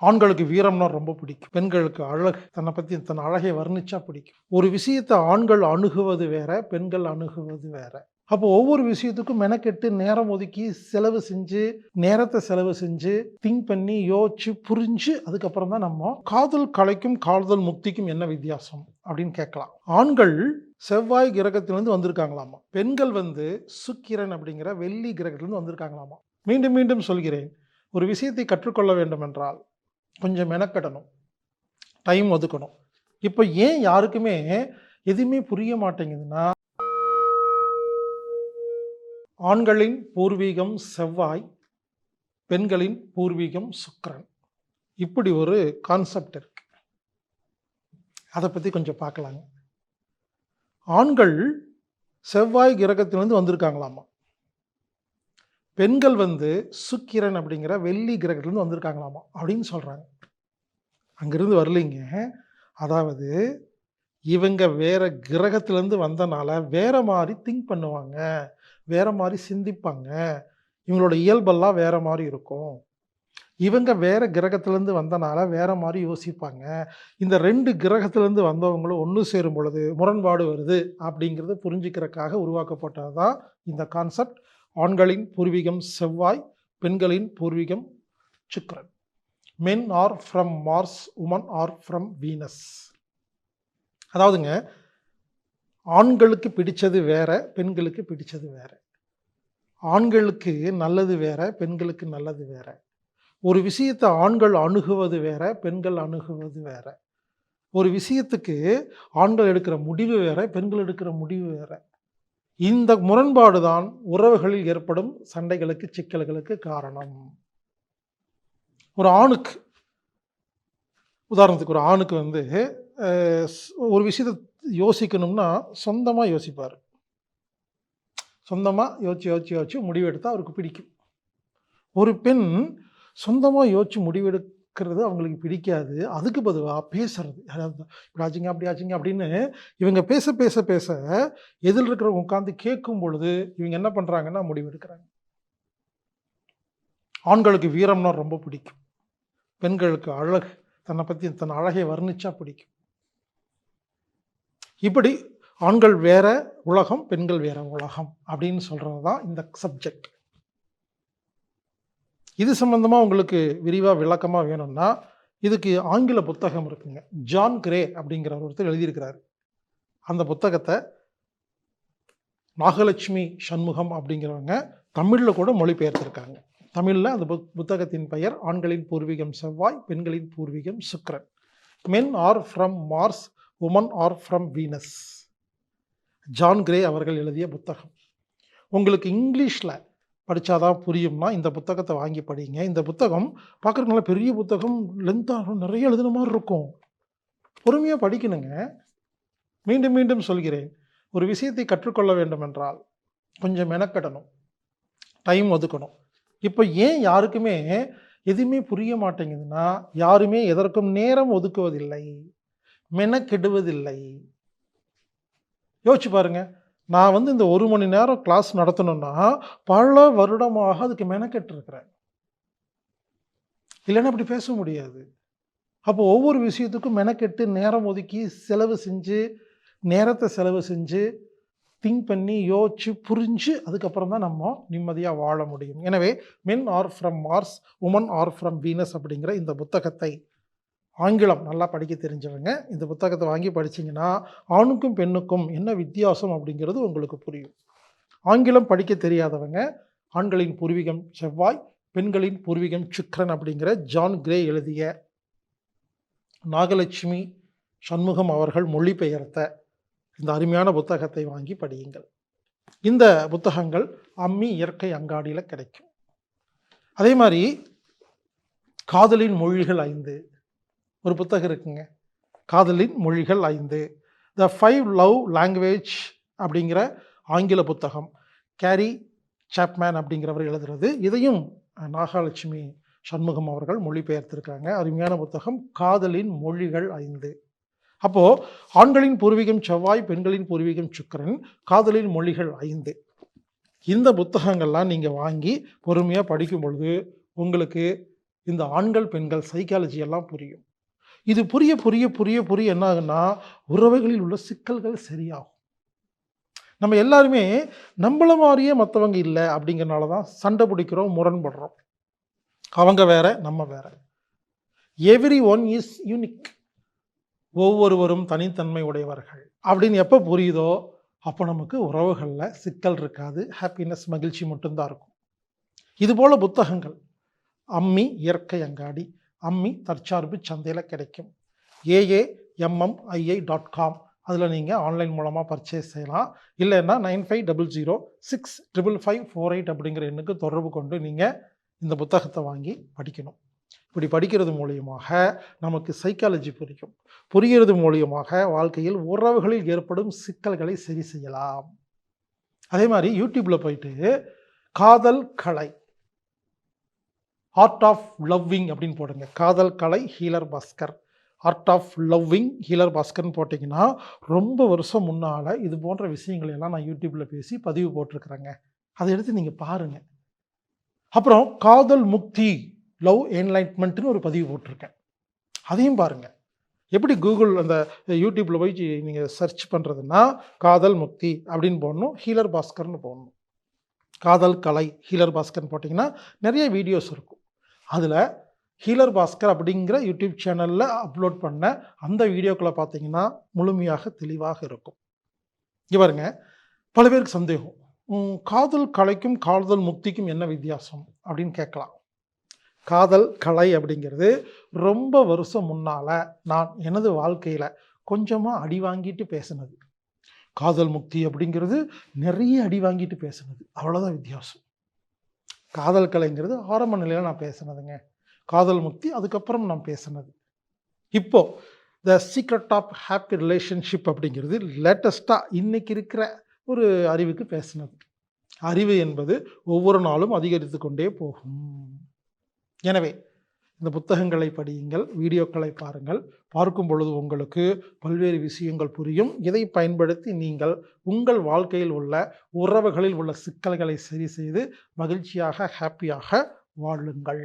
ஆண்களுக்கு வீரம்னா ரொம்ப பிடிக்கும். பெண்களுக்கு அழகு தன்னை பற்றி தன் அழகை வர்ணிச்சா பிடிக்கும். ஒரு விஷயத்தை ஆண்கள் அணுகுவது வேற பெண்கள் அணுகுவது வேற. அப்போ ஒவ்வொரு விஷயத்துக்கும் மெனக்கெட்டு நேரம் ஒதுக்கி செலவு செஞ்சு நேரத்தை செலவு செஞ்சு திங்க் பண்ணி யோசிச்சு புரிஞ்சு அதுக்கப்புறம் தான் நம்ம காதல் கலைக்கும் காதல் முக்திக்கும் என்ன வித்தியாசம் அப்படின்னு கேட்கலாம். ஆண்கள் செவ்வாய் கிரகத்திலிருந்து வந்திருக்காங்களாமா? பெண்கள் வந்து சுக்கிரன் அப்படிங்கிற வெள்ளி கிரகத்திலிருந்து வந்திருக்காங்களாமா? மீண்டும் மீண்டும் சொல்கிறேன். ஒரு விஷயத்தை கற்றுக்கொள்ள வேண்டும் என்றால் கொஞ்சம் மெனக்கெடணும். டைம் ஒதுக்கணும். இப்போ ஏன் யாருக்குமே எதுவுமே புரிய மாட்டேங்குதுன்னா ஆண்களின் பூர்வீகம் செவ்வாய் பெண்களின் பூர்வீகம் சுக்கிரன். இப்படி ஒரு கான்செப்ட் இருக்கு. அதை பற்றி கொஞ்சம் பார்க்கலாங்க ஆண்கள் செவ்வாய் கிரகத்திலிருந்து வந்திருக்காங்களாமா? பெண்கள் வந்து சுக்கிரன் அப்படிங்கிற வெள்ளி கிரகத்துலேருந்து வந்திருக்காங்களாமா அப்படின்னு சொல்கிறாங்க அங்கேருந்து வரலைங்க. அதாவது இவங்க வேற கிரகத்திலேருந்து வந்தனால வேற மாதிரி திங்க் பண்ணுவாங்க. வேற மாதிரி சிந்திப்பாங்க. இவங்களோட இயல்பெல்லாம் வேற மாதிரி இருக்கும். இவங்க வேற கிரகத்திலேருந்து வந்தனால வேற மாதிரி யோசிப்பாங்க. இந்த ரெண்டு கிரகத்திலேருந்து வந்தவங்களும் ஒன்று சேரும் பொழுது முரண்பாடு வருது அப்படிங்கிறத புரிஞ்சுக்கிறதுக்காக உருவாக்கப்பட்டது தான் இந்த கான்செப்ட் ஆண்களின் பூர்வீகம் செவ்வாய் பெண்களின் பூர்வீகம் சுக்கரன். Men are from Mars women are from Venus அதாவதுங்க ஆண்களுக்கு பிடித்தது வேற பெண்களுக்கு பிடித்தது வேற. ஆண்களுக்கு நல்லது வேற பெண்களுக்கு நல்லது வேற. ஒரு விஷயத்தை ஆண்கள் அணுகுவது வேற பெண்கள் அணுகுவது வேற. ஒரு விஷயத்துக்கு ஆண்கள் எடுக்கிற முடிவு வேற பெண்கள் எடுக்கிற முடிவு வேற. இந்த முரண்பாடு தான் உறவுகளில் ஏற்படும் சண்டைகளுக்கு சிக்கல்களுக்கு காரணம். ஒரு ஆணுக்கு உதாரணத்துக்கு ஒரு ஆணுக்கு வந்து ஒரு விஷயத்தை யோசிக்கணும்னா சொந்தமாக யோசிப்பார். சொந்தமாக யோசிச்சு யோசிச்சு யோசிச்சு முடிவெடுத்தால் அவருக்கு பிடிக்கும். ஒரு பெண் சொந்தமாக யோசிச்சு கேட்கறது அவங்களுக்கு பிடிக்காது. அதுக்கு பதிலாக பேசுறது. அதாவது இப்படி ஆச்சுங்க அப்படி ஆச்சுங்க அப்படின்னு இவங்க பேச பேச பேச எதில் இருக்கிறவங்க உட்காந்து கேட்கும் பொழுது இவங்க என்ன பண்ணுறாங்கன்னா முடிவு எடுக்கிறாங்க. ஆண்களுக்கு வீரம்னா ரொம்ப பிடிக்கும். பெண்களுக்கு அழகு தன்னை பற்றி தன் அழகை வர்ணிச்சா பிடிக்கும். இப்படி ஆண்கள் வேற உலகம் பெண்கள் வேற உலகம் அப்படின்னு சொல்கிறது தான் இந்த சப்ஜெக்ட் இது சம்மந்தமாக உங்களுக்கு விரிவாக விளக்கமாக வேணும்னா இதுக்கு ஆங்கில புத்தகம் இருக்குங்க. ஜான் கிரே அப்படிங்கிற ஒருத்தர் எழுதியிருக்கிறார். அந்த புத்தகத்தை நாகலட்சுமி சண்முகம் அப்படிங்கிறவங்க தமிழில் கூட மொழிபெயர்த்திருக்காங்க. தமிழில் அந்த புக் புத்தகத்தின் பெயர் ஆண்களின் பூர்வீகம் செவ்வாய் பெண்களின் பூர்வீகம் சுக்ரன் men are from Mars women are from Venus John Gray அவர்கள் எழுதிய புத்தகம். உங்களுக்கு இங்கிலீஷில் படித்தாதான் புரியும்னா இந்த புத்தகத்தை வாங்கி படிங்க. இந்த புத்தகம் பார்க்குறதுக்கு பெரிய புத்தகம் லென்த்தாக நிறைய எழுதுன மாதிரி இருக்கும். பொறுமையாக படிக்கணுங்க. மீண்டும் மீண்டும் சொல்கிறேன். ஒரு விஷயத்தை கற்றுக்கொள்ள வேண்டும் என்றால் கொஞ்சம் மெனக்கெடணும். டைம் ஒதுக்கணும். இப்போ ஏன் யாருக்குமே எதுவுமே புரிய மாட்டேங்குதுன்னா யாருமே எதற்கும் நேரம் ஒதுக்குவதில்லை. மெனக்கெடுவதில்லை. யோசிச்சு பாருங்கள் நான் வந்து இந்த ஒரு மணி நேரம் கிளாஸ் நடத்தணும்னா பல வருடமாக அதுக்கு மெனக்கெட்டிருக்கிறேன் இல்லைன்னா அப்படி பேச முடியாது. அப்போ ஒவ்வொரு விஷயத்துக்கும் மெனக்கெட்டு நேரம் ஒதுக்கி செலவு செஞ்சு நேரத்தை செலவு செஞ்சு திங்க் பண்ணி யோசிச்சு புரிஞ்சு அதுக்கப்புறம் தான் நம்ம நிம்மதியாக வாழ முடியும். எனவே men are from Mars women are from Venus அப்படிங்கிற இந்த புத்தகத்தை ஆங்கிலம் நல்லா படிக்க தெரிஞ்சவங்க இந்த புத்தகத்தை வாங்கி படிச்சீங்கன்னா ஆணுக்கும் பெண்ணுக்கும் என்ன வித்தியாசம் அப்படிங்கிறது உங்களுக்கு புரியும். ஆங்கிலம் படிக்க தெரியாதவங்க ஆண்களின் பூர்வீகம் செவ்வாய் பெண்களின் பூர்வீகம் சுக்ரன் அப்படிங்கிற ஜான் கிரே எழுதிய நாகலட்சுமி சண்முகம் அவர்கள் மொழிபெயர்த்த இந்த அருமையான புத்தகத்தை வாங்கி படியுங்கள். இந்த புத்தகங்கள் அம்மி இயற்கை அங்காடியில் கிடைக்கும். அதே மாதிரி காதலின் மொழிகள் ஐந்து ஒரு புத்தகம் இருக்குங்க. காதலின் மொழிகள் ஐந்து. த ஃபைவ் லவ் லாங்குவேஜ் அப்படிங்கிற ஆங்கில புத்தகம். கேரி சாப்மேன் அப்படிங்கிறவர் எழுதுறது. இதையும் நாகலட்சுமி சண்முகம் அவர்கள் மொழிபெயர்த்திருக்காங்க அருமையான புத்தகம். காதலின் மொழிகள் ஐந்து. அப்போது ஆண்களின் பூர்வீகம் செவ்வாய் பெண்களின் பூர்வீகம் சுக்கரன் காதலின் மொழிகள் ஐந்து. இந்த புத்தகங்கள்லாம் நீங்கள் வாங்கி பொறுமையாக படிக்கும் பொழுது உங்களுக்கு இந்த ஆண்கள் பெண்கள் சைக்காலஜி எல்லாம் புரியும். இது புரிய புரிய புரிய புரிய என்ன ஆகுன்னா உறவுகளில் உள்ள சிக்கல்கள் சரியாகும். நம்ம எல்லாருமே நம்மள மாதிரியே மற்றவங்க இல்லை அப்படிங்கிறனால தான் சண்டை பிடிக்கிறோம் முரண்படுறோம். அவங்க வேற நம்ம வேற. எவ்ரி ஒன் இஸ் யூனிக் ஒவ்வொருவரும் தனித்தன்மை உடையவர்கள். அப்படின்னு எப்போ புரியுதோ அப்போ நமக்கு உறவுகளில் சிக்கல் இருக்காது ஹாப்பினஸ் மகிழ்ச்சி மட்டும்தான் இருக்கும். இதுபோல் புத்தகங்கள். அம்மி இயற்கை அங்காடி அம்மி தற்சார்பு சந்தையில் கிடைக்கும். ஏஏ எம்எம்ஐஐ டாட் காம் அதில் நீங்கள் ஆன்லைன் மூலமாக பர்ச்சேஸ் செய்யலாம். இல்லைன்னா nine five double zero six triple five four eight அப்படிங்கிற எண்ணுக்கு தொடர்பு கொண்டு நீங்கள் இந்த புத்தகத்தை வாங்கி படிக்கணும். இப்படி படிக்கிறது மூலியமாக நமக்கு சைக்காலஜி புரியும். புரிகிறது மூலியமாக வாழ்க்கையில் உறவுகளில் ஏற்படும் சிக்கல்களை சரி செய்யலாம். அதே மாதிரி யூடியூப்பில் போயிட்டு காதல் கலை ஆர்ட் ஆஃப் லவ்விங் அப்படின்னு போடுங்க காதல் கலை healer Bhaskar. Art of loving healer பாஸ்கர்னு போட்டிங்கன்னா ரொம்ப வருஷம் முன்னால் இது போன்ற விஷயங்களை எல்லாம் நான் யூடியூப்பில் பேசி பதிவு போட்டிருக்கிறேங்க. அதை எடுத்து நீங்கள் பாருங்கள் அப்புறம் காதல் முக்தி லவ் என்லைட்மெண்ட்னு ஒரு பதிவு போட்டிருக்கேன். அதையும் பாருங்கள் எப்படி கூகுள் அந்த யூடியூப்பில் போய் நீங்கள் சர்ச் பண்ணுறதுன்னா காதல் முக்தி அப்படின்னு போடணும் ஹீலர் பாஸ்கர்னு போடணும். காதல் கலை ஹீலர் பாஸ்கர்னு போட்டிங்கன்னா நிறைய வீடியோஸ் இருக்கும். அதில் ஹீலர் பாஸ்கர் அப்படிங்கிற யூடியூப் சேனலில் அப்லோட் பண்ண அந்த வீடியோக்களை பார்த்தீங்கன்னா முழுமையாக தெளிவாக இருக்கும். இங்க பாருங்க பல பேருக்கு சந்தேகம். காதல் கலைக்கும் காதல் முக்திக்கும் என்ன வித்தியாசம் அப்படின்னு கேட்கலாம். காதல் கலை அப்படிங்கிறது ரொம்ப வருஷம் முன்னால் நான் எனது வாழ்க்கையில் கொஞ்சமாக அடி வாங்கிட்டு பேசினது. காதல் முக்தி அப்படிங்கிறது நிறைய அடி வாங்கிட்டு பேசினது. அவ்வளோதான் வித்தியாசம். காதல் கலைங்கிறது ஆரம்ப நிலையில் நான் பேசினதுங்க. காதல் முக்தி அதுக்கப்புறம் நான் பேசினது. இப்போது the secret of happy relationship அப்படிங்கிறது லேட்டஸ்ட்டாக இன்றைக்கி இருக்கிற ஒரு அறிவுக்கு பேசினது. அறிவு என்பது ஒவ்வொரு நாளும் அதிகரித்து கொண்டே போகும். எனவே இந்த புத்தகங்களை படியுங்கள் வீடியோக்களை பாருங்கள். பார்க்கும் பொழுது உங்களுக்கு பல்வேறு விஷயங்கள் புரியும். இதை பயன்படுத்தி நீங்கள் உங்கள் வாழ்க்கையில் உள்ள உறவுகளில் உள்ள சிக்கல்களை சரி செய்து மகிழ்ச்சியாக ஹாப்பியாக வாழுங்கள்.